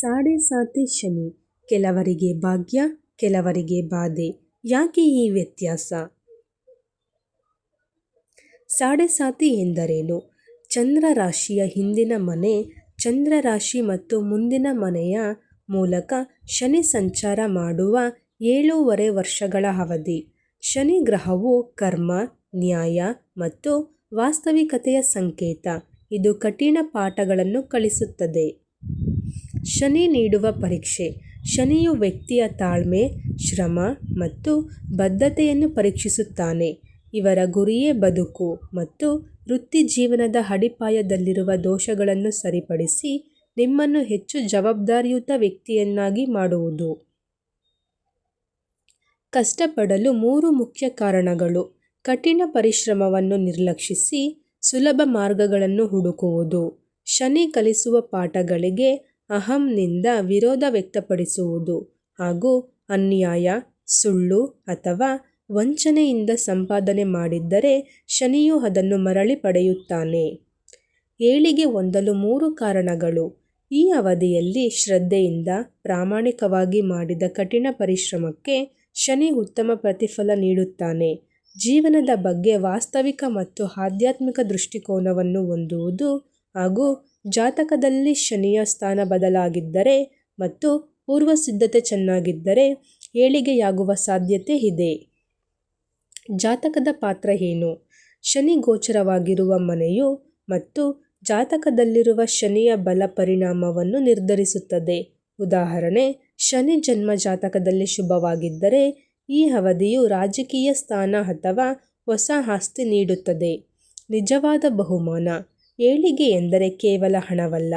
ಸಾಡೆ ಸಾತಿ ಶನಿ. ಕೆಲವರಿಗೆ ಭಾಗ್ಯ, ಕೆಲವರಿಗೆ ಬಾಧೆ. ಯಾಕೆ ಈ ವ್ಯತ್ಯಾಸ? ಸಾಡೆ ಸಾತಿ ಎಂದರೇನು? ಚಂದ್ರ ರಾಶಿಯ ಹಿಂದಿನ ಮನೆ, ಚಂದ್ರ ರಾಶಿ ಮತ್ತು ಮುಂದಿನ ಮನೆಯ ಮೂಲಕ ಶನಿ ಸಂಚಾರ ಮಾಡುವ ಏಳೂವರೆ ವರ್ಷಗಳ ಅವಧಿ. ಶನಿ ಗ್ರಹವು ಕರ್ಮ, ನ್ಯಾಯ ಮತ್ತು ವಾಸ್ತವಿಕತೆಯ ಸಂಕೇತ. ಇದು ಕಠಿಣ ಪಾಠಗಳನ್ನು ಕಲಿಸುತ್ತದೆ. ಶನಿ ನೀಡುವ ಪರೀಕ್ಷೆ. ಶನಿಯು ವ್ಯಕ್ತಿಯ ತಾಳ್ಮೆ, ಶ್ರಮ ಮತ್ತು ಬದ್ಧತೆಯನ್ನು ಪರೀಕ್ಷಿಸುತ್ತಾನೆ. ಇವರ ಗುರಿಯೇ ಬದುಕು ಮತ್ತು ವೃತ್ತಿಜೀವನದ ಅಡಿಪಾಯದಲ್ಲಿರುವ ದೋಷಗಳನ್ನು ಸರಿಪಡಿಸಿ ನಿಮ್ಮನ್ನು ಹೆಚ್ಚು ಜವಾಬ್ದಾರಿಯುತ ವ್ಯಕ್ತಿಯನ್ನಾಗಿ ಮಾಡುವುದು. ಕಷ್ಟಪಡಲು ಮೂರು ಮುಖ್ಯ ಕಾರಣಗಳು. ಕಠಿಣ ಪರಿಶ್ರಮವನ್ನು ನಿರ್ಲಕ್ಷಿಸಿ ಸುಲಭ ಮಾರ್ಗಗಳನ್ನು ಹುಡುಕುವುದು. ಶನಿ ಕಲಿಸುವ ಪಾಠಗಳಿಗೆ ಅಹಂನಿಂದ ವಿರೋಧ ವ್ಯಕ್ತಪಡಿಸುವುದು ಹಾಗೂ ಅನ್ಯಾಯ, ಸುಳ್ಳು ಅಥವಾ ವಂಚನೆಯಿಂದ ಸಂಪಾದನೆ ಮಾಡಿದ್ದರೆ ಶನಿಯು ಅದನ್ನು ಮರಳಿ ಪಡೆಯುತ್ತಾನೆ. ಏಳಿಗೆ ಹೊಂದಲು ಮೂರು ಕಾರಣಗಳು. ಈ ಅವಧಿಯಲ್ಲಿ ಶ್ರದ್ಧೆಯಿಂದ ಪ್ರಾಮಾಣಿಕವಾಗಿ ಮಾಡಿದ ಕಠಿಣ ಪರಿಶ್ರಮಕ್ಕೆ ಶನಿ ಉತ್ತಮ ಪ್ರತಿಫಲ ನೀಡುತ್ತಾನೆ. ಜೀವನದ ಬಗ್ಗೆ ವಾಸ್ತವಿಕ ಮತ್ತು ಆಧ್ಯಾತ್ಮಿಕ ದೃಷ್ಟಿಕೋನವನ್ನು ಹೊಂದುವುದು ಹಾಗೂ ಜಾತಕದಲ್ಲಿ ಶನಿಯ ಸ್ಥಾನ ಬದಲಾಗಿದ್ದರೆ ಮತ್ತು ಪೂರ್ವ ಸಿದ್ಧತೆ ಚೆನ್ನಾಗಿದ್ದರೆ ಏಳಿಗೆಯಾಗುವ ಸಾಧ್ಯತೆ ಇದೆ. ಜಾತಕದ ಪಾತ್ರ ಏನು? ಶನಿ ಗೋಚರವಾಗಿರುವ ಮನೆಯು ಮತ್ತು ಜಾತಕದಲ್ಲಿರುವ ಶನಿಯ ಬಲ ಪರಿಣಾಮವನ್ನು ನಿರ್ಧರಿಸುತ್ತದೆ. ಉದಾಹರಣೆ, ಶನಿ ಜನ್ಮ ಜಾತಕದಲ್ಲಿ ಶುಭವಾಗಿದ್ದರೆ ಈ ಅವಧಿಯು ರಾಜಕೀಯ ಸ್ಥಾನ ಅಥವಾ ಹೊಸ ಆಸ್ತಿ ನೀಡುತ್ತದೆ. ನಿಜವಾದ ಬಹುಮಾನ. ಏಳಿಗೆ ಎಂದರೆ ಕೇವಲ ಹಣವಲ್ಲ.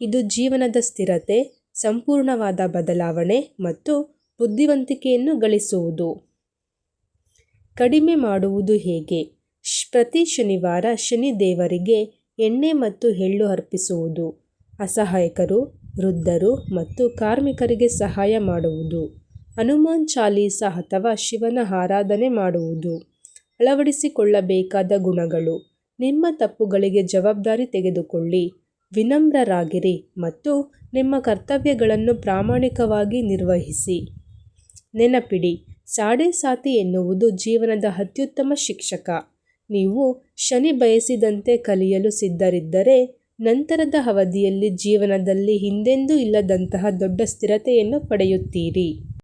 ಇದು ಜೀವನದ ಸ್ಥಿರತೆ, ಸಂಪೂರ್ಣವಾದ ಬದಲಾವಣೆ ಮತ್ತು ಬುದ್ಧಿವಂತಿಕೆಯನ್ನು ಗಳಿಸುವುದು. ಕಡಿಮೆ ಮಾಡುವುದು ಹೇಗೆ? ಪ್ರತಿ ಶನಿವಾರ ಶನಿ ದೇವರಿಗೆ ಎಣ್ಣೆ ಮತ್ತು ಎಳ್ಳು ಅರ್ಪಿಸುವುದು. ಅಸಹಾಯಕರು, ವೃದ್ಧರು ಮತ್ತು ಕಾರ್ಮಿಕರಿಗೆ ಸಹಾಯ ಮಾಡುವುದು. ಹನುಮಾನ್ ಚಾಲೀಸ ಅಥವಾ ಶಿವನ ಆರಾಧನೆ ಮಾಡುವುದು. ಅಳವಡಿಸಿಕೊಳ್ಳಬೇಕಾದ ಗುಣಗಳು. ನಿಮ್ಮ ತಪ್ಪುಗಳಿಗೆ ಜವಾಬ್ದಾರಿ ತೆಗೆದುಕೊಳ್ಳಿ, ವಿನಮ್ರರಾಗಿರಿ ಮತ್ತು ನಿಮ್ಮ ಕರ್ತವ್ಯಗಳನ್ನು ಪ್ರಾಮಾಣಿಕವಾಗಿ ನಿರ್ವಹಿಸಿ. ನೆನಪಿಡಿ, ಸಾಡೆ ಸಾತಿ ಎನ್ನುವುದು ಜೀವನದ ಅತ್ಯುತ್ತಮ ಶಿಕ್ಷಕ. ನೀವು ಶನಿ ಬಯಸಿದಂತೆ ಕಲಿಯಲು ಸಿದ್ಧರಿದ್ದರೆ, ನಂತರದ ಅವಧಿಯಲ್ಲಿ ಜೀವನದಲ್ಲಿ ಹಿಂದೆಂದೂ ಇಲ್ಲದಂತಹ ದೊಡ್ಡ ಸ್ಥಿರತೆಯನ್ನು ಪಡೆಯುತ್ತೀರಿ.